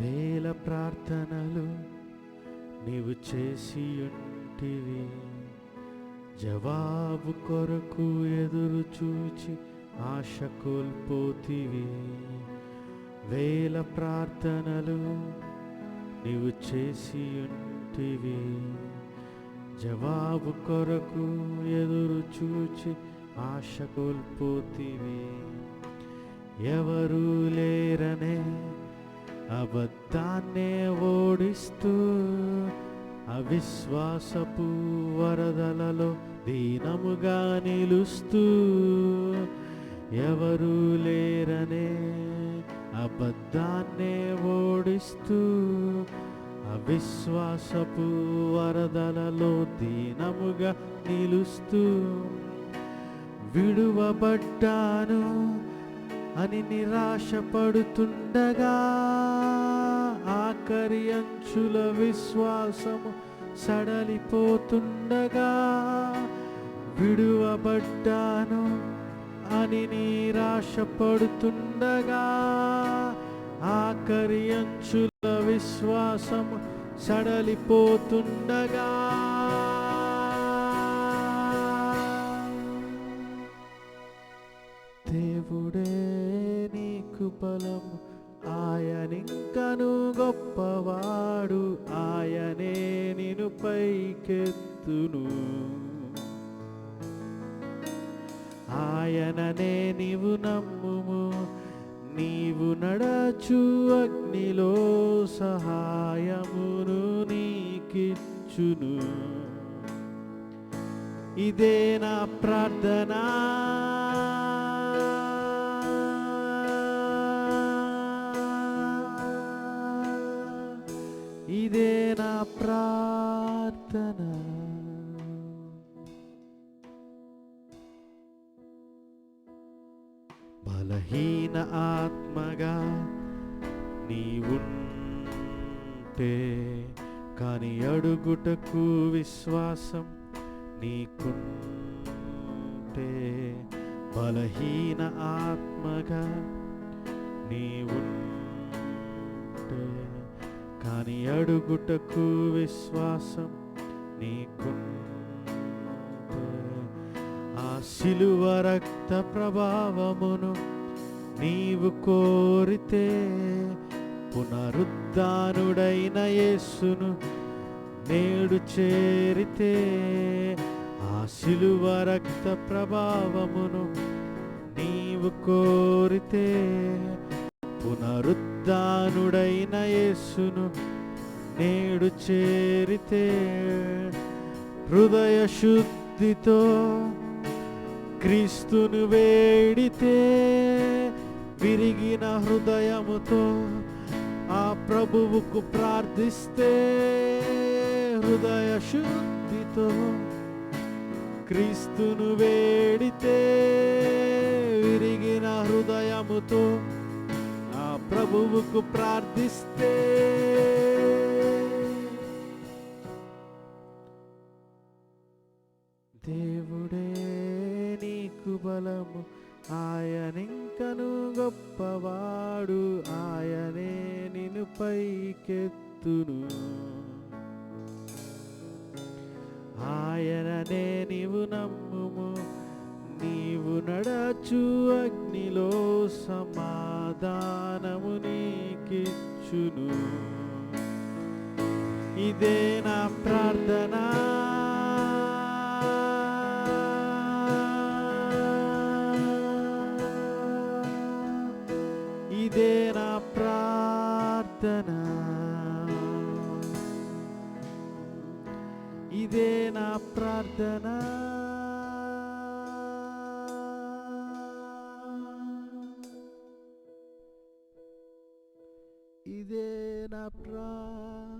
వేల ప్రార్థనలు నీవు చేసి ఉంటివి జవాబు కొరకు ఎదురు చూచి ఆశ కోల్పోతివి. వేల ప్రార్థనలు నీవు చేసి ఉంటివి జవాబు కొరకు ఎదురు చూచి ఆశ కోల్పోతివి. ఎవరు లేరనే అబద్ధాన్నే ఓడిస్తూ అవిశ్వాసపు వరదలలో దీనముగా నిలుస్తూ ఎవరు లేరనే అబద్ధాన్నే ఓడిస్తూ అవిశ్వాసపు వరదలలో దీనముగా నిలుస్తూ విడువబడ్డాను అని నిరాశపడుతుండగా ఆఖరి అంచుల విశ్వాసము సడలిపోతుండగా విడువబడ్డాను అని నిరాశపడుతుండగా ఆఖరి అంచుల విశ్వాసము సడలిపోతుండగా దేవుడే నీకు బలము ఆయనింకను గొప్పవాడు ఆయనే నిను పైకెత్తును. ఆయననే నీవు నమ్ముము నీవు నడచు అగ్నిలో సహాయమును నీకిచ్చును. ఇదే నా ప్రార్థనా. బలహీన ఆత్మగా నీవుంటే కాని అడుగుటకు విశ్వాసం నీకుంటే బలహీన ఆత్మగా నీవుంటే కాని అడుగుటకు విశ్వాసం నీకుంటే శిలువ రక్త ప్రభావమును నీవు కోరితే పునరుద్ధానుడైన యేసును నేడు చేరితే ఆ శిలువ రక్త ప్రభావమును నీవు కోరితే పునరుద్ధానుడైన యేసును నేడు చేరితే హృదయ శుద్ధితో క్రీస్తును వేడితే విరిగిన హృదయముతో ఆ ప్రభువుకు ప్రార్థిస్తే హృదయ శుద్ధితో క్రీస్తును వేడితే విరిగిన హృదయముతో ఆ ప్రభువుకు ప్రార్థిస్తే దేవుడే నీకు బలము. ఆయనింకను గొప్పవాడు. ఆయనే నిన్ను పైకెత్తును. ఆయననే నీవు నమ్ముము. నీవు నడచు అగ్నిలో సమాధానము నీకిచ్చును. ఇదే నా ప్రార్థన ఇదే నా ప్రార్థన ఇదే నా ప్రార్థనా